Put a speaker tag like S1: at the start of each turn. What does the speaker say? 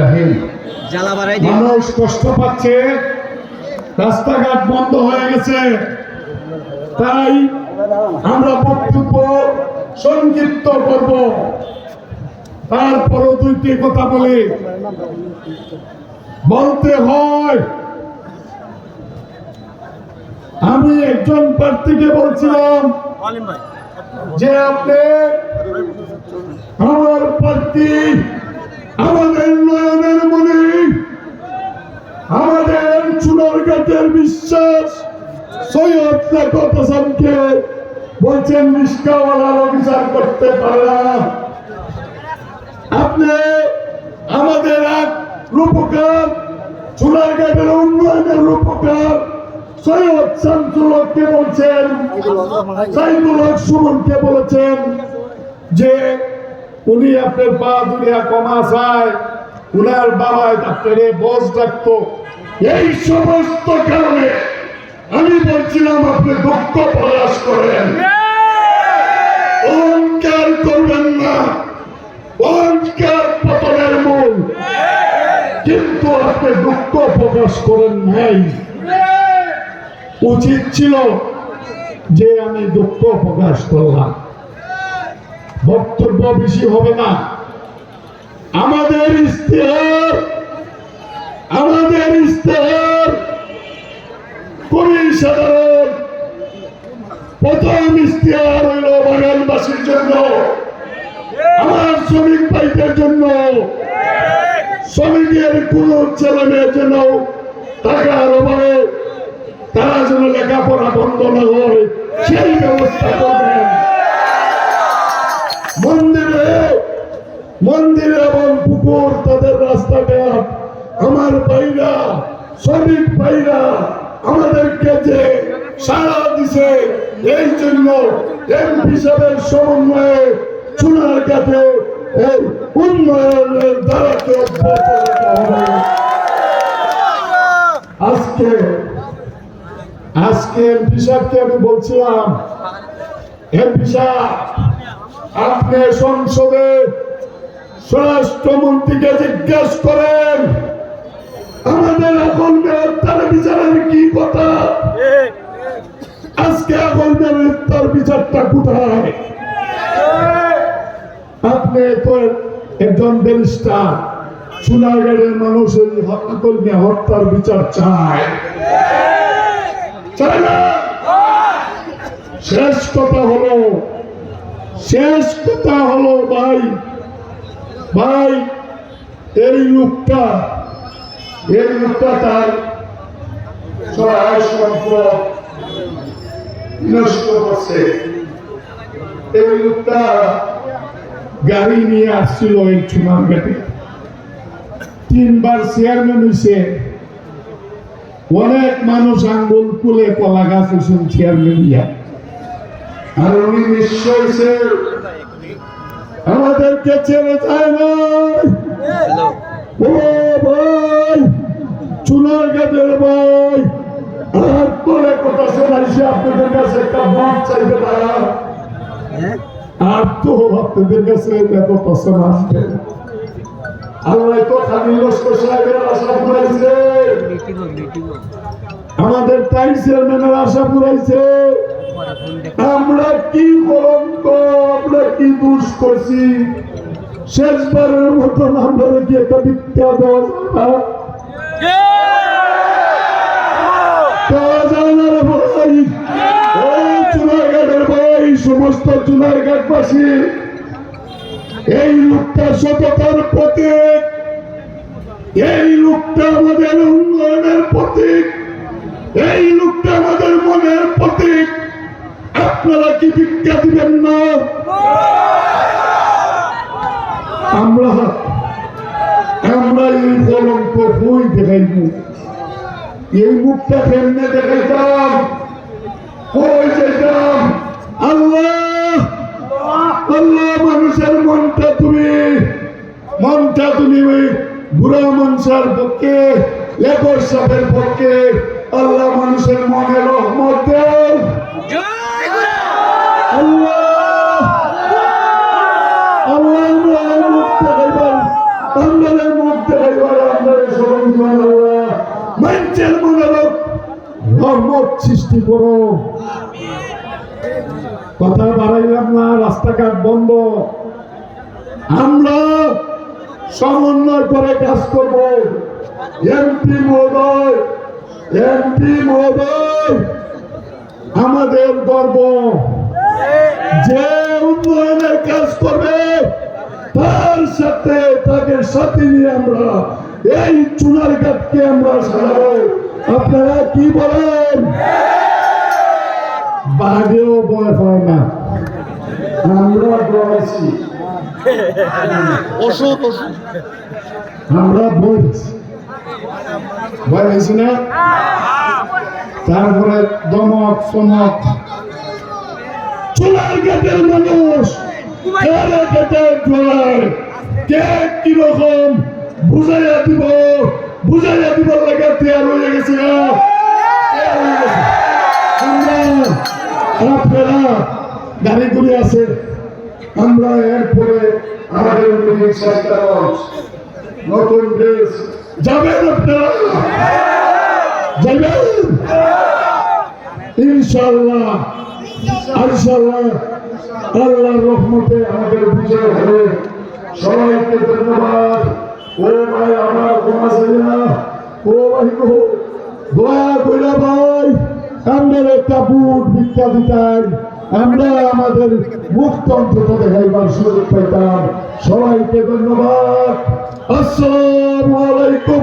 S1: রহিম। মানুষ কষ্ট পাচ্ছে রাস্তাঘাট বন্ধ হয়ে গেছে। তাই আমরা বক্তব্য সংক্ষিপ্ত করব। তারপরও দুইটি কথা বলি। বলতে হয় আমি একজন প্রার্থীকে বলছিলাম যে আপনি আমার প্রার্থী আমাদের নয়নের মনে, আমাদের চুনার গাছের বিশ্বাস, সৈয়দ লাকত হাসানকে বলছেন অভিযান করতে পারে আপনি আমাদের এক রূপকার, চুনার গাছের উন্নয়নের রূপকার, সৈয়দ শামসুলকে বলছেন, সাইদুল হক সুমনকে বলেছেন যে উনি আপনার পা দুনিয়া কমা চায় উনার বাবায় ডাক্তারে বস ডাকতো এই সমস্ত কারণে আমি বলছিলাম আপনি দুঃখ প্রকাশ করেন। অহংকার করবেন না। অহংকার পতনের মূল। কিন্তু আপনি দুঃখ প্রকাশ করেন নাই। উচিত ছিল যে আমি দুঃখ প্রকাশ করলাম। বক্তব্য বেশি হবে না। আমাদের ইস্তেহার আমাদের ইস্তেহার খুবই সাধারণ। প্রথম ইস্তেহার হইল বাগানবাসীর জন্য, আমার শ্রমিক ভাইদের জন্য। শ্রমিকের কোন ছেলে মেয়ের জন্য টাকার অভাবে তারা যেন লেখাপড়া বন্ধ না হয়, সেই ব্যবস্থা দিছে। এই জন্য এমপি সাহেবের সমন্বয়ে চুনার কাছে এই উন্নয়নের দ্বারাকে অব্যাহত হবে। আজকে আজকে এমপি সাহেবকে আমি বলছিলাম, এমপি সাহেব, আপনি সংসদে স্বরাষ্ট্রমন্ত্রীকে জিজ্ঞাসা করেন, আমাদের এখন তার বিচারের কি কথা বিচারটা কোথায় আপনি তো একজন ব্যারিস্টার মানুষের হত্যার বিচার চায় শেষ কথা হলো, শেষ কথা হলো ভাই ভাই, এই লোকটা এই লোকটা তার সহায় সম্পদ নষ্ট করছে। এই লোকটা গাড়ি নিয়ে আসছিল এই চুনার গাড়ি তিনবার চেয়ারম্যান হয়েছে অনেক মানুষ আঙ্গুল কুলে কলা গাছ হয়েছেন চেয়ারম্যান ইয়া আর উনি নিশ্চয় সে আমাদেরকে ছেড়ে যায় না।
S2: হ্যালো
S1: ও ভাই চুনার গাছের ভাই আর করে কথা শোনাইছে আপনাদের কাছে একটা আর তো আপনাদের কাছে এত পছন্দ আসবে আমাদের টাইম চেয়ারম্যানের আশা পুরাইছে। আমরা কি কলঙ্ক আমরা কি দোষ করছি? শেষবারের মতন আমরা কি একটা দেওয়া যায় না? দেওয়া যায় না রে ভাই এই চুনারঘাটের সমস্ত চুনারঘাটবাসী এই লোকটা সততার প্রতীক, এই লোকটা আমাদের উন্নয়নের প্রতীক, এই লোকটা আমাদের মনের প্রতীক। আপনারা কি ভিক্ষা দিবেন না? আমরা আমরা এই কলঙ্ক বই দেখাইব এই মুখটা কেমনে দেখাইতাম, কই যেতাম মুক্তাতুলিমে বুড়া মানুষের পক্ষে লেপর সাপের পক্ষে আল্লাহ মানুষের মনে রহমত দেন। কথা বাড়াইলাম না রাস্তাঘাট বন্ধ। আমরা সমন্বয় করে কাজ করব। এমপি মহোদয় এমপি মহোদয়, আমাদের গর্ব। যে উন্নয়নের কাজ করবে, তার সাথে তাকে সাথে নিয়ে আমরা এই চুনার ঘাটকে আমরা সাজাবো। আপনারা কি বলেন? বাঘেও ভয় পায় না। আমরা বলেছি
S2: ওষুধ ওষুধ।
S1: আমরা বলছি ভয় হয়েছি না তারপরে দমক চমক চুলার গেটের মানুষ কারে কে কীরকম বুঝাইয়া দিব বুঝাইয়া দিব লাগে, তৈয়ার হয়ে গেছে আপনারা গাড়ি গুড়ি আছে। আমরা এরপরে আমাদের নতুন সরকার নতুন দেশ যাবেন আপনারা? ইনশাল্লাহ ইনশাল্লাহ রহমতে আমাদের বিজয় হবে। সবাইকে ধন্যবাদ। ও ভাই, আমার না। ও ভাই দয়া ভাই একটা বুট ভিক্ষা আমরা আমাদের মুক্ত অন্তটা দেখাইবার সুযোগ পাইতাম। সবাইকে ধন্যবাদ। আসসালামু আলাইকুম।